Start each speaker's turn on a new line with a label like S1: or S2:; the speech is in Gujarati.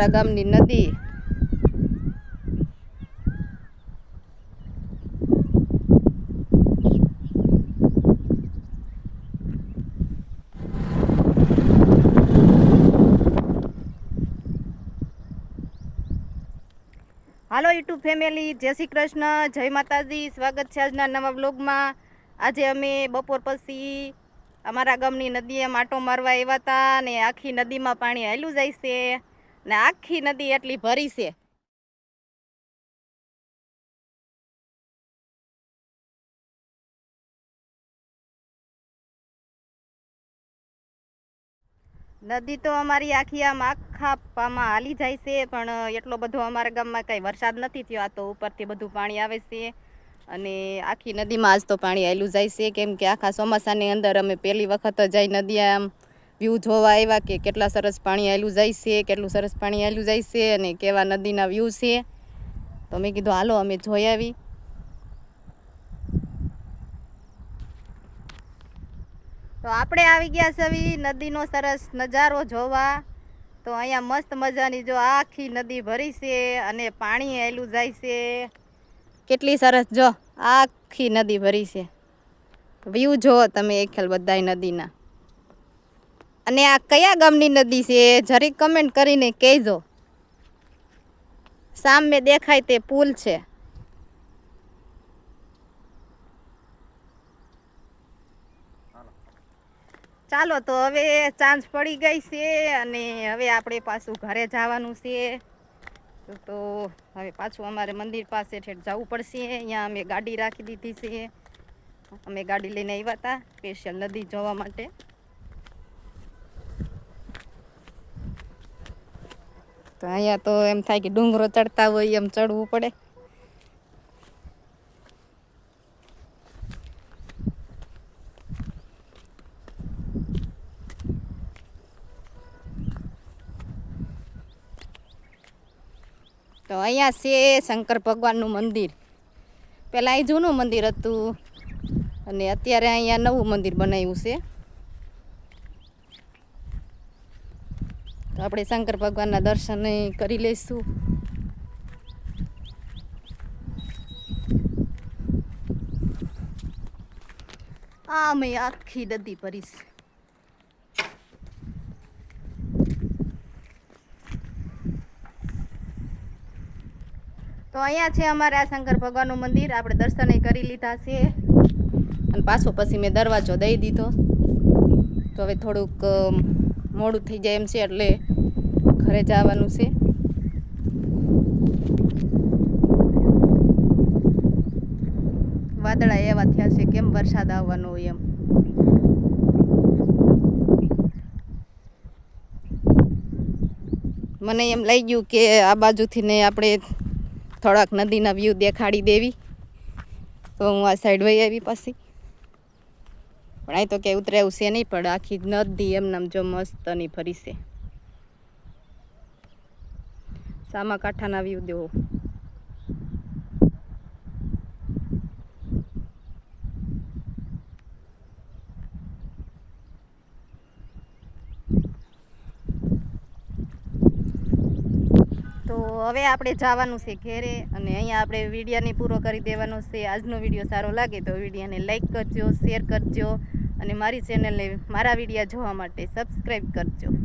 S1: અમારા ગામની નદી. હાલો યુટ્યુબ ફેમિલી, જય શ્રી કૃષ્ણ, જય માતાજી, સ્વાગત છે આજના નવા બ્લોગમાં આજે અમે બપોર પછી અમારા ગામની નદીએ માટો મારવા આવ્યા હતા અને આખી નદીમાં પાણી હાલ્યું જાય છે. ને આખી નદી એટલી ભરી છે. નદી તો અમારી આખી આમ આખા પામાં હાલી જાય છે, પણ એટલો બધો અમારા ગામમાં કઈ વરસાદ નથી થયો. આ તો ઉપરથી બધું પાણી આવે છે અને આખી નદીમાં આજ તો પાણી આવેલું જાય છે. કેમ કે આખા ચોમાસાની અંદર અમે પહેલી વખત જઈ નદી આમ વ્યૂ જોવા આવ્યા કે કેટલા સરસ પાણી આવેલું જાય છે, કેટલું સરસ પાણી આવેલું જાય છે અને કેવા નદીના વ્યૂ છે. તો મેં કીધું, હાલો, અમે જોઈ આવી. તો આપણે આવી ગયા છે નદીનો સરસ નજારો જોવા. તો અહીંયા મસ્ત મજાની જો આખી નદી ભરી છે અને પાણી આવેલું જાય છે. કેટલી સરસ જો આખી નદી ભરી છે. વ્યૂ જો તમે, એક ખ્યાલ બધાય નદીના. અને આ કયા ગામની નદી છે જરીક કમેન્ટ કરીને કહેજો. સામે દેખાય તે પુલ છે. ચાલો તો હવે ચાંજ પડી ગઈ છે અને હવે આપણે પાછું ઘરે જવાનું છે. તો તો હવે પાછું અમારે મંદિર પાસે ઠેઠ જવું પડશે. અહીંયા અમે ગાડી રાખી દીધી છે. અમે ગાડી લઈને આવ્યા હતા સ્પેશિયલ નદી જોવા માટે. તો અહીંયા તો એમ થાય કે ડુંગરો ચડતા હોય એમ ચડવું પડે. તો અહીંયા છે શંકર ભગવાનનું મંદિર. પહેલાં અહીં જૂનું મંદિર હતું અને અત્યારે અહીંયા નવું મંદિર બનાવ્યું છે. આપણે શંકર ભગવાનના દર્શન કરી લઈશું. આ મેં આખી દદી ભરીશ. તો અહીંયા છે અમારે આ શંકર ભગવાનનું મંદિર. આપણે દર્શન કરી લીધા છે. અને પાછો પછી મેં દરવાજો દઈ દીધો. તો હવે થોડુંક મોડું થઈ જાય એમ છે એટલે ઘરે જવાનું છે. વાદળા એવા થયા છે કેમ વરસાદ આવવાનો હોય એમ. મને એમ લઈ ગયું કે આ બાજુથી ને આપણે થોડાક નદીના વ્યૂ દેખાડી દેવી. તો હું આ સાઈડ વહી આવી પાછી. પણ અહીં તો કે ઉતરાયું છે નહીં, પણ આખી નદી એમનામ જો મસ્તની ફરી છે. સામા કાંઠાના વ્યૂ દેવો. તો હવે આપણે જવાનું છે ઘેરે અને અહીંયા આપણે વિડીયાને પૂરો કરી દેવાનો છે. આજનો વીડિયો સારો લાગે તો વિડીયાને લાઇક કરજો શેર કરજો અને મારી ચેનલને મારા વિડીયા જોવા માટે સબસ્ક્રાઈબ કરજો.